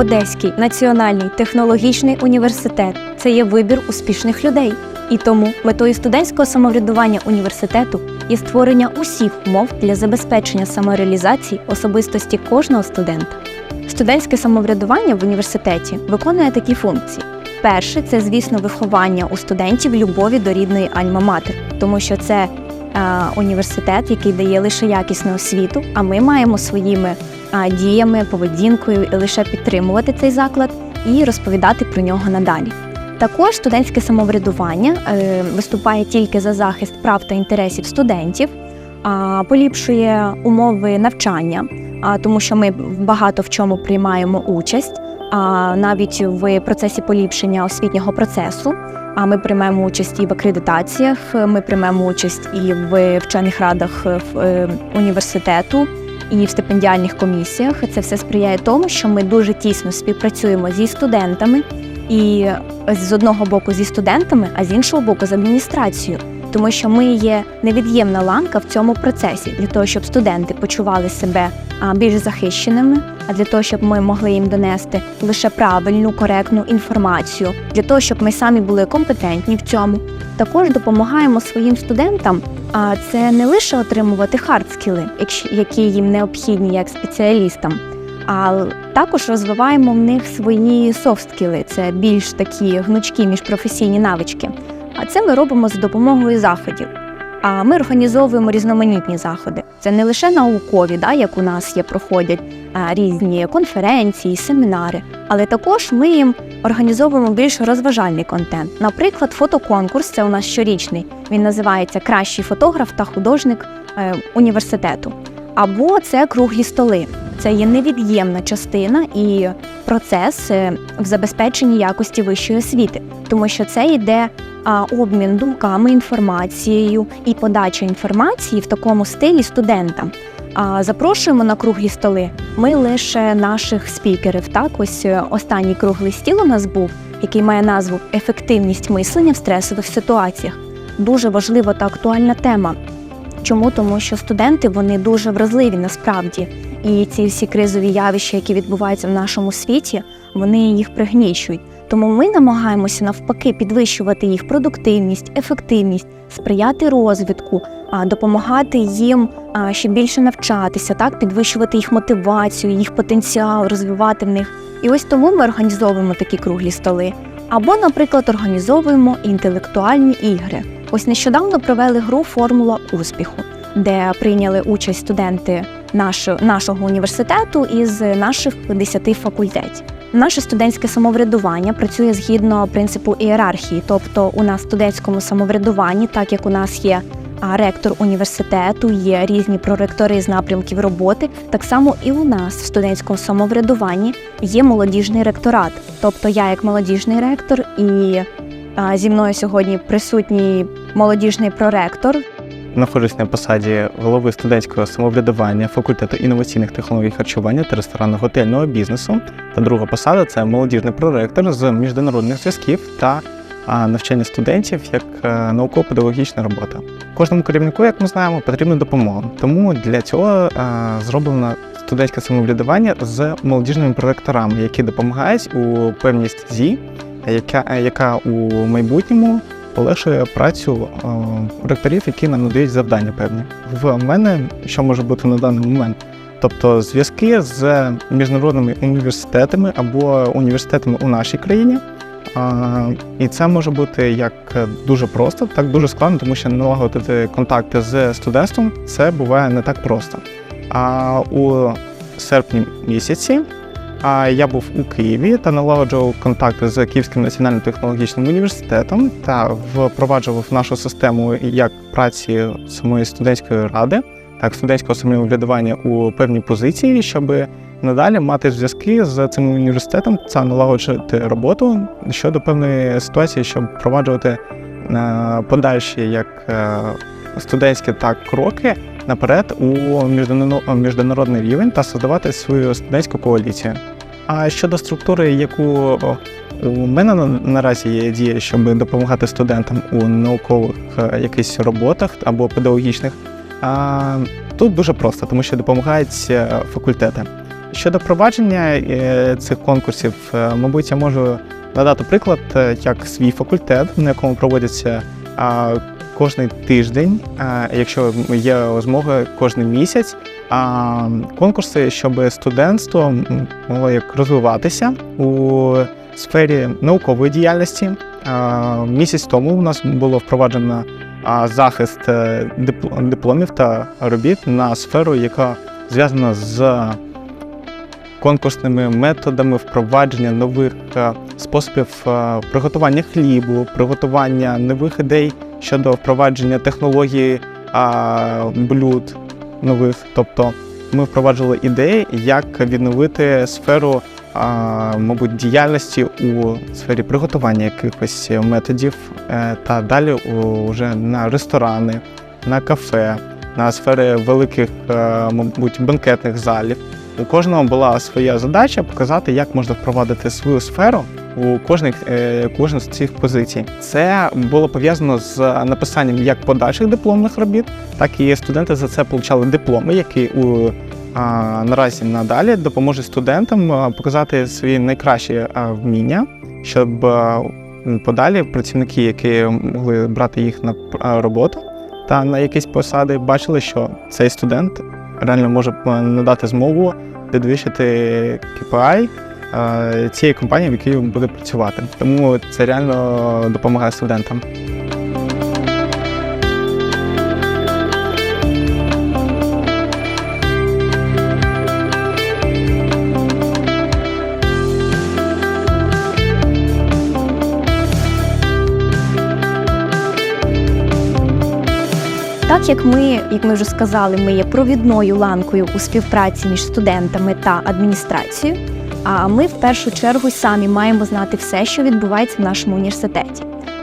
Одеський національний технологічний університет це є вибір успішних людей. І тому метою студентського самоврядування університету є створення усіх умов для забезпечення самореалізації особистості кожного студента. Студентське самоврядування в університеті виконує такі функції. Перше, це, звісно, виховання у студентів любові до рідної Альма-Матер, тому що це університет, який дає лише якісну освіту, а ми маємо своїми е, діями, поведінкою лише підтримувати цей заклад і розповідати про нього надалі. Також студентське самоврядування е, виступає тільки за захист прав та інтересів студентів, поліпшує умови навчання, тому що ми багато в чому приймаємо участь, навіть в процесі поліпшення освітнього процесу. А ми приймемо участь і в акредитаціях, ми приймемо участь і в вчених радах е, університету, і в стипендіальних комісіях. Це все сприяє тому, що ми дуже тісно співпрацюємо зі студентами і з одного боку зі студентами, а з іншого боку з адміністрацією, тому що ми є невід'ємна ланка в цьому процесі для того, щоб студенти почували себе більш захищеними, а для того, щоб ми могли їм донести лише правильну, коректну інформацію, для того, щоб ми самі були компетентні в цьому. Також допомагаємо своїм студентам. А це не лише отримувати хардскіли, які їм необхідні як спеціалістам, а також розвиваємо в них свої софт-скіли, це більш такі гнучкі міжпрофесійні навички. А це ми робимо за допомогою заходів. А ми організовуємо різноманітні заходи. Це не лише наукові, да, як у нас є, проходять різні конференції, семінари, але також ми їм організовуємо більш розважальний контент. Наприклад, фотоконкурс це у нас щорічний. Він називається Кращий фотограф та художник е, університету. Або це круглі столи. Це є невід'ємна частина і процес е, в забезпеченні якості вищої освіти, тому що це йде обмін думками, інформацією і подача інформації в такому стилі студентам. А запрошуємо на круглі столи. Ми лише наших спікерів. Так, ось е, останній круглий стіл у нас був, який має назву Ефективність мислення в стресових ситуаціях. Дуже важлива та актуальна тема. Чому? Тому що студенти вони дуже вразливі насправді, і ці всі кризові явища, які відбуваються в нашому світі, вони їх пригнічують. Тому ми намагаємося навпаки підвищувати їх продуктивність, ефективність, сприяти розвитку, допомагати їм ще більше навчатися, так підвищувати їх мотивацію, їх потенціал, розвивати в них. І ось тому ми організовуємо такі круглі столи. Або, наприклад, організовуємо інтелектуальні ігри. Ось нещодавно провели гру Формула успіху, де прийняли участь студенти нашого, нашого університету із наших 10 факультетів. Наше студентське самоврядування працює згідно принципу ієрархії, тобто у нас в студентському самоврядуванні, так як у нас є ректор університету, є різні проректори з напрямків роботи. Так само і у нас в студентському самоврядуванні є молодіжний ректорат. Тобто я, як молодіжний ректор, і зі мною сьогодні присутній молодіжний проректор. Знаходжусь на посаді голови студентського самоврядування факультету інноваційних технологій харчування та ресторанно-готельного бізнесу. Та друга посада це молодіжний проректор з міжнародних зв'язків та навчання студентів як е, науково-педагогічна робота. Кожному керівнику, як ми знаємо, потрібна допомога. Тому для цього е, зроблено студентське самоврядування з молодіжними проректорами, які допомагають у певній стезі, яка, яка у майбутньому полегшує працю е, ректорів, які нам надають завдання певні. В мене що може бути на даний момент. Тобто зв'язки з міжнародними університетами або університетами у нашій країні, і це може бути як дуже просто, так дуже складно, тому що налагодити контакти з студентством це буває не так просто. А у серпні місяці я був у Києві та налагоджував контакти з Київським національним технологічним університетом та впроваджував нашу систему як праці самої студентської ради, так студентського самоврядування у певній позиції, щоби надалі мати зв'язки з цим університетом та налагоджувати роботу щодо певної ситуації, щоб впроваджувати е, подальші як е, студентські так кроки наперед у міжнародний рівень та создавати свою студентську коаліцію. А щодо структури, яку у мене наразі є дія, щоб допомагати студентам у наукових е, якихось роботах або педагогічних, тут дуже просто, тому що допомагають факультети. Щодо впровадження е, цих конкурсів, е, мабуть, я можу надати приклад, е, як свій факультет, на якому проводяться а, кожний тиждень, якщо є змога кожен місяць, а, конкурси, щоб студентство могло як розвиватися у сфері наукової діяльності. Місяць тому у нас було впроваджено захист е, дипломів та робіт на сферу, яка зв'язана з конкурсними методами впровадження нових е, способів е, приготування хлібу, приготування нових ідей щодо впровадження технології а, блюд нових. Тобто ми впроваджували ідеї, як відновити сферу, а, мабуть, діяльності у сфері приготування якихось методів, е, та далі вже на ресторани, на кафе, на сфери великих, е, мабуть, банкетних залів. У кожного була своя задача показати, як можна впровадити свою сферу у кожних, е, кожну з цих позицій. Це було пов'язано з написанням як подальших дипломних робіт, так і студенти за це отримали дипломи, які у а, наразі надалі допоможуть студентам показати свої найкращі вміння, щоб подалі працівники, які могли брати їх на роботу та на якісь посади, бачили, що цей студент реально може надати змогу підвищити KPI цієї компанії, в якій він буде працювати. Тому це реально допомагає студентам. Як ми, як ми вже сказали, ми є провідною ланкою у співпраці між студентами та адміністрацією. А ми в першу чергу самі маємо знати все, що відбувається в нашому університеті.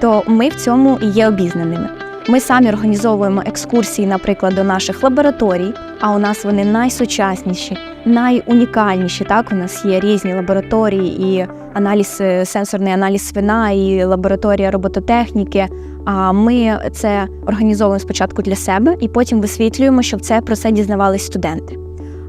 То ми в цьому і є обізнаними. Ми самі організовуємо екскурсії, наприклад, до наших лабораторій, а у нас вони найсучасніші, найунікальніші. Так, у нас є різні лабораторії, і аналіз, е, сенсорний аналіз свина, і лабораторія робототехніки. Ми це організовуємо спочатку для себе і потім висвітлюємо, щоб це про це дізнавались студенти.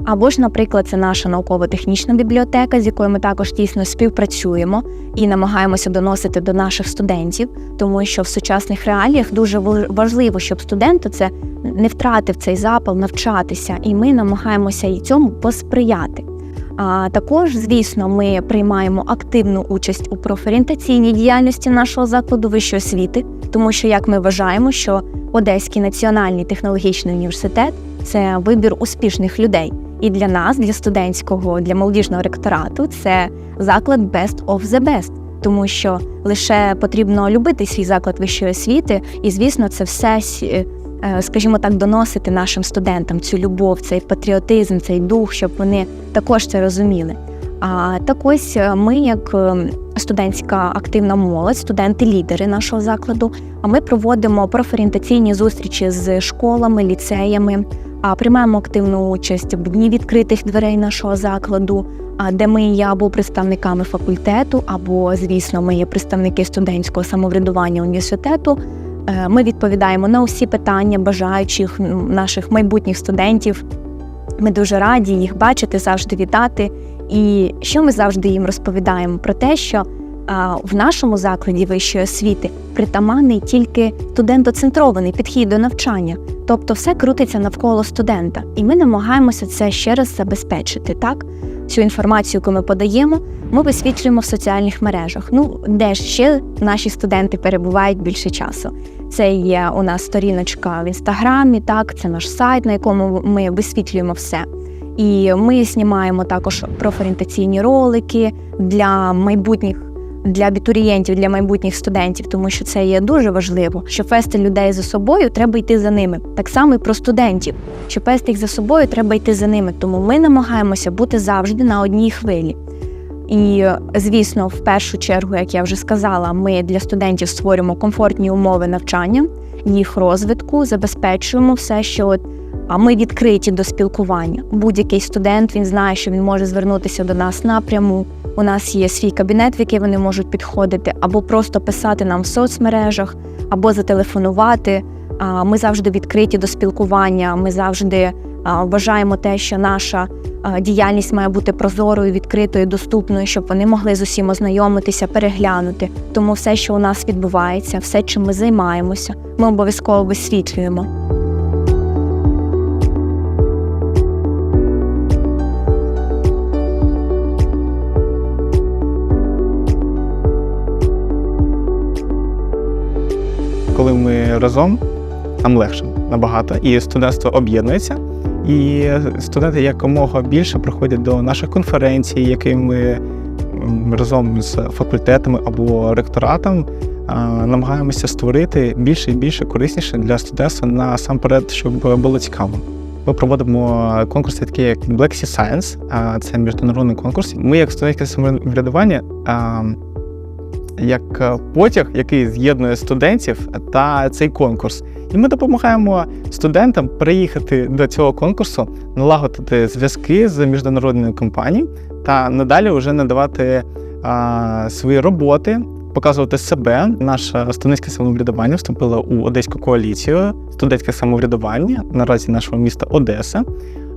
Або ж, наприклад, це наша науково-технічна бібліотека, з якою ми також тісно співпрацюємо і намагаємося доносити до наших студентів, тому що в сучасних реаліях дуже важ- важливо, щоб студент це не втратив цей запал навчатися, і ми намагаємося і цьому посприяти. А також, звісно, ми приймаємо активну участь у профорієнтаційній діяльності нашого закладу вищої освіти, тому що як ми вважаємо, що Одеський національний технологічний університет це вибір успішних людей. І для нас, для студентського, для молодіжного ректорату, це заклад best of the best, тому що лише потрібно любити свій заклад вищої освіти, і звісно, це все е, скажімо так, доносити нашим студентам цю любов, цей патріотизм, цей дух, щоб вони також це розуміли. А так ось е, ми, як е, студентська активна молодь, студенти-лідери нашого закладу, а ми проводимо профорієнтаційні зустрічі з школами, ліцеями, а приймаємо активну участь в дні відкритих дверей нашого закладу, де ми є або представниками факультету, або, звісно, ми є представники студентського самоврядування університету. Е, Ми відповідаємо на усі питання бажаючих наших майбутніх студентів. Ми дуже раді їх бачити, завжди вітати. І що ми завжди їм розповідаємо про те, що в нашому закладі вищої освіти притаманний тільки студентоцентрований підхід до навчання, тобто все крутиться навколо студента, і ми намагаємося це ще раз забезпечити. Так, всю інформацію, яку ми подаємо, ми висвітлюємо в соціальних мережах. Ну де ж ще наші студенти перебувають більше часу. Це є у нас сторіночка в інстаграмі, так це наш сайт, на якому ми висвітлюємо все. І ми знімаємо також профорієнтаційні ролики для майбутніх для абітурієнтів, для майбутніх студентів, тому що це є дуже важливо. Щоб вести людей за собою, треба йти за ними. Так само і про студентів. Щоб вести їх за собою, треба йти за ними. Тому ми намагаємося бути завжди на одній хвилі. І, звісно, в першу чергу, як я вже сказала, ми для студентів створюємо комфортні умови навчання, їх розвитку, забезпечуємо все, що а ми відкриті до спілкування. Будь-який студент він знає, що він може звернутися до нас напряму. У нас є свій кабінет, в який вони можуть підходити, або просто писати нам в соцмережах, або зателефонувати. Ми завжди відкриті до спілкування. Ми завжди вважаємо те, що наша діяльність має бути прозорою, відкритою, доступною, щоб вони могли з усім ознайомитися, переглянути. Тому все, що у нас відбувається, все, чим ми займаємося, ми обов'язково висвітлюємо. Коли ми разом, нам легше набагато. І студентство об'єднується. І студенти якомога більше приходять до наших конференцій, які ми разом з факультетами або ректоратом намагаємося створити більше і більше корисніше для студентства насамперед, щоб було цікаво. Ми проводимо конкурси, такі як Black Sea Science, це міжнародний конкурс. Ми, як студентське самоврядування, як е, потяг, який з'єднує студентів та цей конкурс. І ми допомагаємо студентам приїхати до цього конкурсу, налагодити зв'язки з міжнародною компанією та надалі вже надавати а, свої роботи, показувати себе. Наше студентське самоврядування вступило у Одеську коаліцію студентське самоврядування наразі нашого міста Одеса.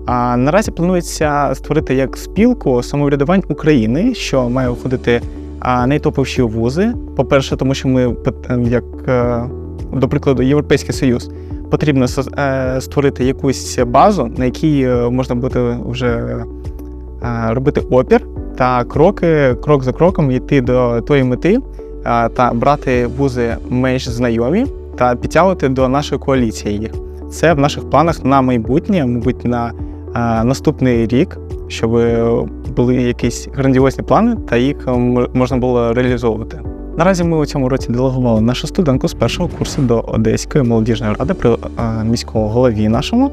А наразі планується створити як спілку самоврядувань України, що має входити а найтоповіші вузи. По-перше, тому що ми, як е, до прикладу, Європейський Союз, потрібно е, створити якусь базу, на якій е, можна буде вже е, робити опір та кроки, крок за кроком йти до тої мети е, та брати вузи менш знайомі та підтягувати до нашої коаліції їх. Це в наших планах на майбутнє, мабуть, на е, наступний рік, щоб були якісь грандіозні плани, та їх е, можна було реалізовувати. Наразі ми у цьому році делегували нашу студентку з першого курсу до Одеської молодіжної ради при е, міському голові нашому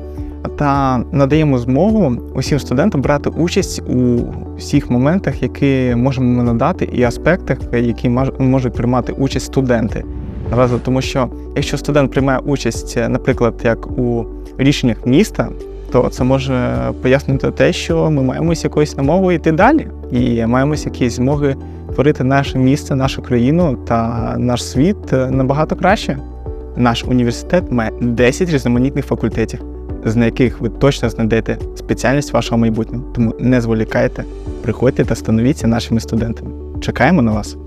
та надаємо змогу усім студентам брати участь у всіх моментах, які можемо надати, і аспектах, які можуть приймати участь студенти. Наразі, тому що якщо студент приймає участь, наприклад, як у рішеннях міста, то це може пояснити те, що ми маємось якоюсь намовою йти далі, і маємось якісь змоги творити наше місце, нашу країну та наш світ набагато краще. Наш університет має 10 різноманітних факультетів, з яких ви точно знайдете спеціальність вашого майбутнього. Тому не зволікайте, приходьте та становіться нашими студентами. Чекаємо на вас.